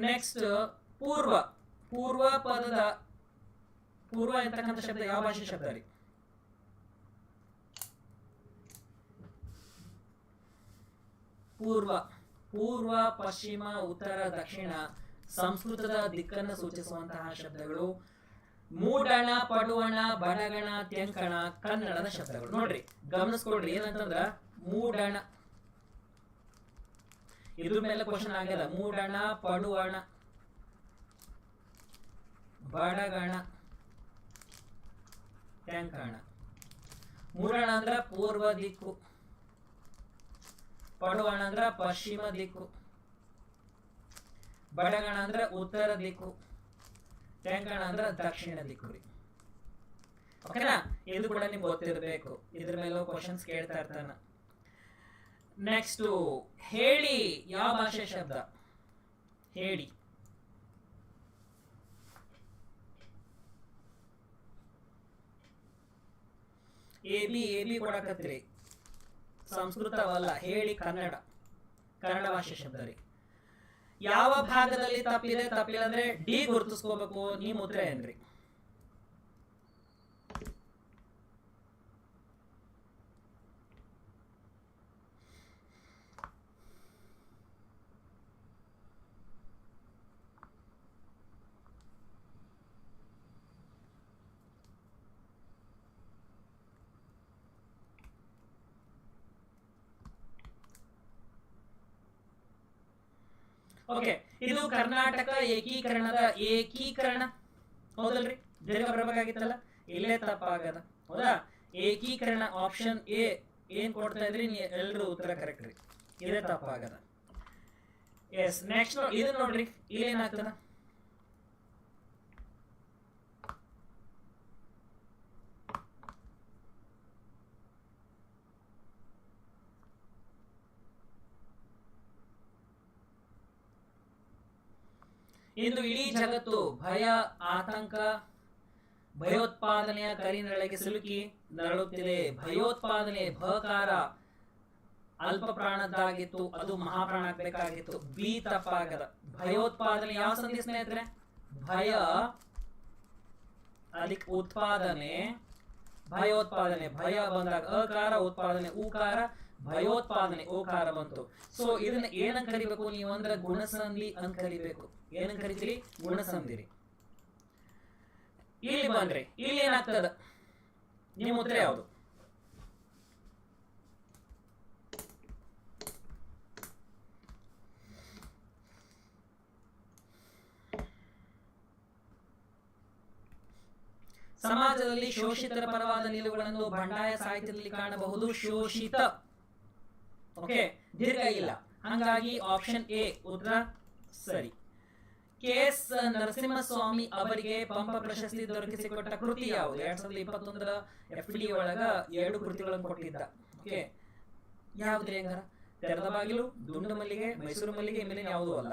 ನೆಕ್ಸ್ಟ್ ಪೂರ್ವ ಪೂರ್ವ ಪದದ, ಪೂರ್ವ ಎಂತಕ್ಕಂಥ ಶಬ್ದ, ಯಾವ ಭಾಷೆ ಶಬ್ದ ರೀ ಪೂರ್ವ ಪೂರ್ವ, ಪಶ್ಚಿಮ, ಉತ್ತರ, ದಕ್ಷಿಣ, ಸಂಸ್ಕೃತದ ದಿಕ್ಕನ್ನು ಸೂಚಿಸುವಂತಹ ಶಬ್ದಗಳು. ಮೂಡಣ, ಪಡುವಣ ಬಡಗಣ ತೆಂಕಣ ಕನ್ನಡದ ಶಬ್ದಗಳು. ನೋಡ್ರಿ ಗಮನಿಸ್ಕೊಡ್ರಿ ಏನಂತಂದ್ರ ಮೂಡಣ. ಇದ್ರ ಮೇಲೆ ಕ್ವಶನ್ ಆಗ್ಯದ ಮೂಡಣ, ಪಡುವಣ. ಬಡಗಣ. ಟ್ಯಾಂಕಣ. ಮೂಡಣ ಅಂದ್ರ ಪೂರ್ವ ದಿಕ್ಕು. ಪಡುವಣ ಅಂದ್ರ ಪಶ್ಚಿಮ ದಿಕ್ಕು. ಬಡಗಣ ಅಂದ್ರ ಉತ್ತರ ದಿಕ್ಕು. ಟ್ಯಾಂಕಣ ಅಂದ್ರ ದಕ್ಷಿಣ ದಿಕ್ಕು ರೀ. ಓಕೆನಾ ಇದು ಕೂಡ ನಿಮ್ಗೆ ಗೊತ್ತಿರಬೇಕು. ಇದ್ರ ಮೇಲೂ ಕ್ವಶನ್ಸ್ ಕೇಳ್ತಾ ಇರ್ತಾನ. ನೆಕ್ಸ್ಟ್ ಹೇಳಿ ಯಾವ ಭಾಷೆ ಶಬ್ದ? ಹೇಳಿ. ಎ ಬಿ ಎ ಬಿ ಕೊಡಕತ್ರಿ. ಸಂಸ್ಕೃತವಲ್ಲ, ಹೇಳಿ ಕನ್ನಡ. ಕನ್ನಡ ಭಾಷೆ ಶಬ್ದ ರೀ. ಯಾವ ಭಾಗದಲ್ಲಿ ತಪ್ಪಿದೆ, ತಪ್ಪಿಲ್ಲ ಅಂದ್ರೆ ಡಿ ಗುರುತಿಸ್ಕೋಬೇಕು, ನಿಮ್ಮ ಉತ್ತರ ಏನ್ರಿ? ಓಕೆ, ಇದು ಕರ್ನಾಟಕ ಏಕೀಕರಣದ ಏಕೀಕರಣ. ಹೌದಲ್ರಿ? ದೀರ್ಘ ಬರಬೇಕಾಗಿತ್ತಲ್ಲ? ಇಲ್ಲೇ ತಪ್ಪಾಗದ. ಹೌದಾ? ಏಕೀಕರಣ ಆಪ್ಷನ್ ಎ ಏನ್ ಕೊಡ್ತಾ ಇದ್ರಿ? ನೀ ಎಲ್ರು ಉತ್ತರ ಕರೆಕ್ಟ್ ರೀ. ಇದೇ ತಪ್ಪಾಗದ. ಎಸ್ ನೆಕ್ಸ್ಟ್ ಇದು ನೋಡ್ರಿ, ಇಲ್ಲೇನಾಗ್ತದ? ಇಂದು ಇಡೀ ಜಗತ್ತು ಭಯ, ಆತಂಕ, ಭಯೋತ್ಪಾದನೆಯ ಕರಿನೊಳಗೆ ಸಿಲುಕಿ ನರಳುತ್ತಿದೆ. ಭಯೋತ್ಪಾದನೆ ಭಕಾರ ಅಲ್ಪ ಪ್ರಾಣದ್ದಾಗಿತ್ತು, ಅದು ಮಹಾಪ್ರಾಣ ಆಗ್ಬೇಕಾಗಿತ್ತು ಬಿ ತಪ್ಪಾಗದ. ಭಯೋತ್ಪಾದನೆ ಯಾವ ಸಂಧಿ ಸ್ನೇಹಿತರೆ? ಭಯ, ಅದಕ್ಕೆ ಉತ್ಪಾದನೆ ಭಯೋತ್ಪಾದನೆ, ಭಯ ಬಂದಾಗ ಅಕಾರ, ಉತ್ಪಾದನೆ, ಉಕಾರ, ಭಯೋತ್ಪಾದನೆ, ಓಕಾರ ಬಂತು. ಸೊ ಇದನ್ನ ಏನಂತ ಕರಿಬೇಕು? ನೀವು ಅಂದ್ರೆ ಗುಣಸಂಧಿ ಅಂತ ಕರಿಬೇಕು. ಏನಂತ ಕರಿತೀರಿ? ಗುಣಸಂಧಿರಿ. ಇಲ್ಲಿ ಬಂದ್ರೆ. ಇಲ್ಲಿ ಏನಾಗ್ತದ? ನಿಮ್ಮ ಉತ್ತರ ಯಾವುದು? ಸಮಾಜದಲ್ಲಿ ಶೋಷಿತರ ಪರವಾದ ನಿಲುವುಗಳನ್ನು ಬಂಡಾಯ ಸಾಹಿತ್ಯದಲ್ಲಿ ಕಾಣಬಹುದು. ಶೋಷಿತ. ಓಕೆ ದೀರ್ಘ ಇಲ್ಲ ಹಂಗಾಗಿ ಆಪ್ಷನ್ ಎ ಉತ್ತರ ಸರಿ. ಕೆ ಎಸ್ ನರಸಿಂಹಸ್ವಾಮಿ ಅವರಿಗೆ ಪಂಪ ಪ್ರಶಸ್ತಿ ದೊರಕಿಸಿಕೊಟ್ಟ ಕೃತಿ ಯಾವುದು? ಎರಡ್ ಸಾವಿರದ ಇಪ್ಪತ್ತೊಂದರ ಎಫ್ ಡಿ ಒಳಗ ಎರಡು ಕೃತಿಗಳನ್ನು ಕೊಟ್ಟಿದ್ದ. ಓಕೆ, ಯಾವ್ದ್ರಿ ತೆರೆದ ಬಾಗಿಲು ದುಂಡು ಮಲ್ಲಿಗೆ ಮೈಸೂರು ಮಲ್ಲಿಗೆ ಮೇಲೆ ಯಾವುದೂ ಅಲ್ಲ.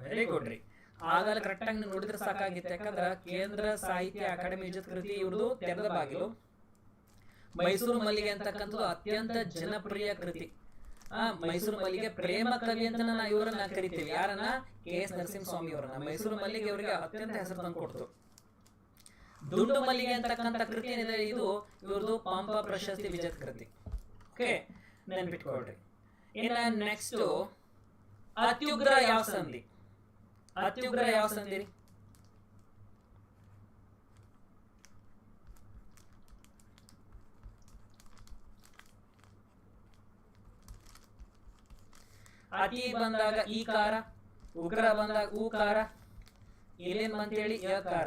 ವೆರಿ ಗುಡ್ ರೀ. ಆಗಲ್ಲ ಕರೆಕ್ಟ್ ಆಗಿ ನೋಡಿದ್ರೆ ಸಾಕಾಗಿತ್ತು. ಯಾಕಂದ್ರ ಕೇಂದ್ರ ಸಾಹಿತ್ಯ ಅಕಾಡೆಮಿ ಜೊತೆ ಕೃತಿ ಇವ್ರದ್ದು ತೆರೆದ ಬಾಗಿಲು. ಮೈಸೂರು ಮಲ್ಲಿಗೆ ಅಂತಕ್ಕಂಥದ್ದು ಅತ್ಯಂತ ಜನಪ್ರಿಯ ಕೃತಿ. ಆ, ಮೈಸೂರು ಮಲ್ಲಿಗೆ ಪ್ರೇಮ ಕವಿ ಅಂತ ನಾ ಇವರನ್ನ ಕರಿತೀವಿ. ಯಾರನ್ನ? ಕೆ ಎಸ್ ನರಸಿಂಹಸ್ವಾಮಿ ಅವರನ್ನ. ಮೈಸೂರು ಮಲ್ಲಿಗೆ ಅವರಿಗೆ ಅತ್ಯಂತ ಹೆಸರು ತಂದು ಕೊಡ್ತು. ದುಂಡು ಮಲ್ಲಿಗೆ ಅಂತಕ್ಕಂಥ ಕೃತಿ ಏನಿದೆ? ಇದು ಇವ್ರದ್ದು ಪಾಂಪ ಪ್ರಶಸ್ತಿ ವಿಜೇತ ಕೃತಿ ಓಕೆ? ನೆನ್ಪಿಟ್ಕೊಳ್ರಿ. ಇನ್ನ ನೆಕ್ಸ್ಟ್ ಅತ್ಯುಗ್ರ ಯಾವ ಸಂಧಿ? ಅತ್ಯುಗ್ರ ಯಾವ ಸಂಧಿ ಅತಿ ಬಂದಾಗ ಈ ಕಾರ ಉಗ್ರ ಬಂದಾಗ ಊ ಕಾರ ಇಲ್ಲೇನ್ ಅಂತೇಳಿ ಕಾರ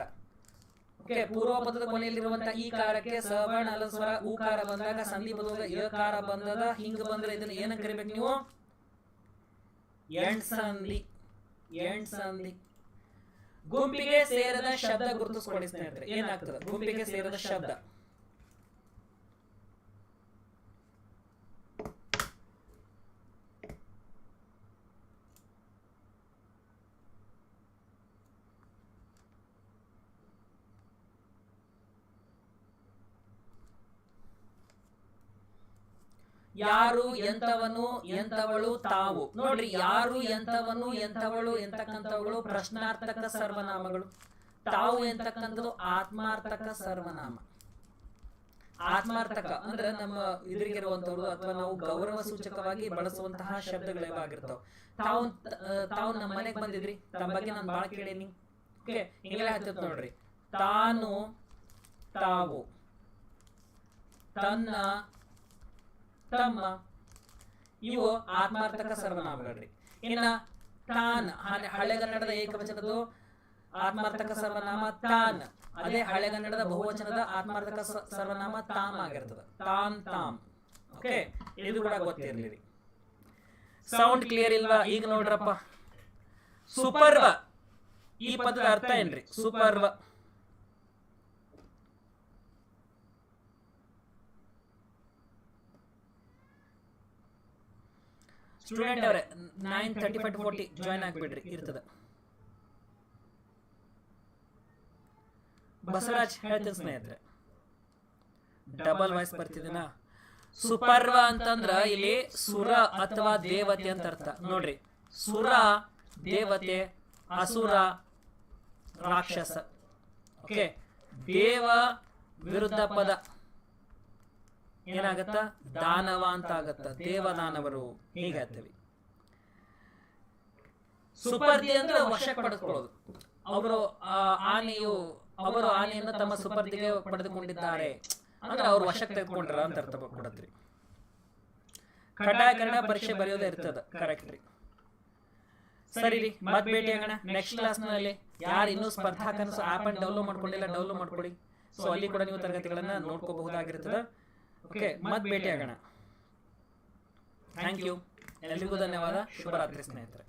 ಓಕೆ ಪೂರ್ವ ಪದದ ಕೊನೆಯಲ್ಲಿರುವಂತ ಈ ಕಾರಕ್ಕೆ ಸವರ್ಣ ಅಲಸ್ವರ ಕಾರ ಬಂದಾಗ ಸಂಧಿ ಪದದ ಕಾರ ಬಂದದ ಹಿಂಗ ಬಂದ್ರೆ ಇದನ್ನ ಏನ ಕರಿಬೇಕು ನೀವು? ಎಂಟ್ ಸಂಧಿ. ಎಂಟ್ ಸಂಧಿ ಗುಂಪಿಗೆ ಸೇರದ ಶಬ್ದ ಗುರುತಿಸ್ಕೊಡಿ ಸ್ನೇಹಿತರೆ. ಏನಾಗ್ತದೆ? ಗುಂಪಿಗೆ ಸೇರದ ಶಬ್ದ. ಯಾರು ಎಂತವನು ಎಂತವಳು ತಾವು. ನೋಡ್ರಿ, ಯಾರು ಎಂತವನು ಎಂತವಳು ಎಂತಕ್ಕಂಥವುಗಳು ಪ್ರಶ್ನಾರ್ಥಕ ಸರ್ವನಾಮಗಳು. ತಾವು ಎಂತಕ್ಕಂಥದ್ದು ಆತ್ಮಾರ್ಥಕ ಸರ್ವನಾಮ. ಆತ್ಮಾರ್ಥಕ ಅಂದ್ರೆ ನಮ್ಮ ಎದುರಿಗಿರುವಂತವ್ರು ಅಥವಾ ನಾವು ಗೌರವ ಸೂಚಕವಾಗಿ ಬಳಸುವಂತಹ ಶಬ್ದಗಳು ತಾವು ತಾವು ನಮ್ಮ ಮನೆಗೆ ಬಂದಿದ್ರಿ ತಮ್ಮ ಬಗ್ಗೆ ನಾನು ಬಾಳ ಕೇಳೇನಿ. ಹಿಂಗೆಲ್ಲ ಹತ್ತತ್ ನೋಡ್ರಿ. ತಾನು ತಾವು ತನ್ನ ತಮ್ಮ. ಇವು ಆತ್ಮಾರ್ಥಕ ಸರ್ವನಾಮಗಳ್ರಿ. ಇನ್ನ ತಾನ್ ಹಳೆ- ಹಳೆಗನ್ನಡದ ಏಕವಚನದ್ದು ಆತ್ಮಾರ್ಥಕ ಸರ್ವನಾಮ ತಾನ್. ಅದೇ ಹಳೆಗನ್ನಡದ ಬಹುವಚನದ ಆತ್ಮಾರ್ಥಕ ಸರ್ವನಾಮ ತಾಮ್ ಆಗಿರ್ತದೆ. ತಾನ್, ತಾಮ್. ಓಕೆ ಇದು ಕೂಡ ಗೊತ್ತಿರಲಿ ಸೌಂಡ್ ಕ್ಲಿಯರ್ ಇಲ್ವಾ? ಈಗ ನೋಡ್ರಪ್ಪ. ಸೂಪರ್ವ. ಈ ಪದದ ಅರ್ಥ ಏನ್ರಿ? ಸುಪರ್ವ. ಸ್ಟೂಡೆಂಟ್ ಅವರೇ nine thirty five forty join ಆಗ್ಬಿಡ್ರಿ, ಇರ್ತದ. ಬಸವರಾಜ್ ಹೇಳ್ತೀನಿ ಸ್ನೇಹಿತರೆ ಡಬಲ್ ವಾಯ್ಸ್ ಬರ್ತಿದ್ದೀನ ಸುಪರ್ವ ಅಂತಂದ್ರ ಇಲ್ಲಿ ಸುರ ಅಥವಾ ದೇವತೆ ಅಂತ ಅರ್ಥ. ನೋಡ್ರಿ, ಸುರ, ದೇವತೆ, ಅಸುರ, ರಾಕ್ಷಸ. ಓಕೆ ದೇವ ವಿರುದ್ಧ ಪದ. ಏನಾಗತ್ತ? ದಾನವ ಅಂತ ಆಗತ್ತ ದೇವದಾನವರು ಹೀಗಾಗ್ತವೆ ಸುಪರ್ದಿ ಅಂದ್ರೆ ವಶಕ್ಕೆ ಪಡೆದುಕೊಳ್ಳೋದು ಅವರು ಆನೆಯು, ಅವರು ಆನೆಯನ್ನು ತಮ್ಮ ಸುಪರ್ದಿಗೆ ಪಡೆದುಕೊಂಡಿದ್ದಾರೆ. ಅಂದ್ರೆ ಅವ್ರು ವಶಕ್ಕೆ ತೆಗೆದುಕೊಂಡ್ರ ಅಂತ ಅರ್ಥ ಕೊಡತ್ರಿ ಕನ್ನಡ ಪರೀಕ್ಷೆ ಬರೆಯೋದೇ ಇರ್ತದ. ಕರೆಕ್ಟ್ ರೀ. ಸರಿ ರೀ ಮತ್ ಭೇಟಿ ಆಗೋಣ ನೆಕ್ಸ್ಟ್ ಕ್ಲಾಸ್ನಲ್ಲಿ ಯಾರು ಇನ್ನೂ ಸ್ಪರ್ಧಾ ಕನಸು ಆಪ್ ಅನ್ನು ಡೌನ್ಲೋಡ್ ಮಾಡ್ಕೊಂಡಿಲ್ಲ ಡೌನ್ಲೋಡ್ ಮಾಡ್ಕೊಳ್ಳಿ ಸೊ ಅಲ್ಲಿ ಕೂಡ ನೀವು ತರಗತಿಗಳನ್ನ ನೋಡ್ಕೋಬಹುದಾಗಿರ್ತದೆ. ಓಕೆ ಮತ್ತೆ ಭೇಟಿಯಾಗೋಣ. ಥ್ಯಾಂಕ್ ಯು ಎಲ್ಲರಿಗೂ ಧನ್ಯವಾದ. ಶುಭರಾತ್ರಿ ಸ್ನೇಹಿತರೆ.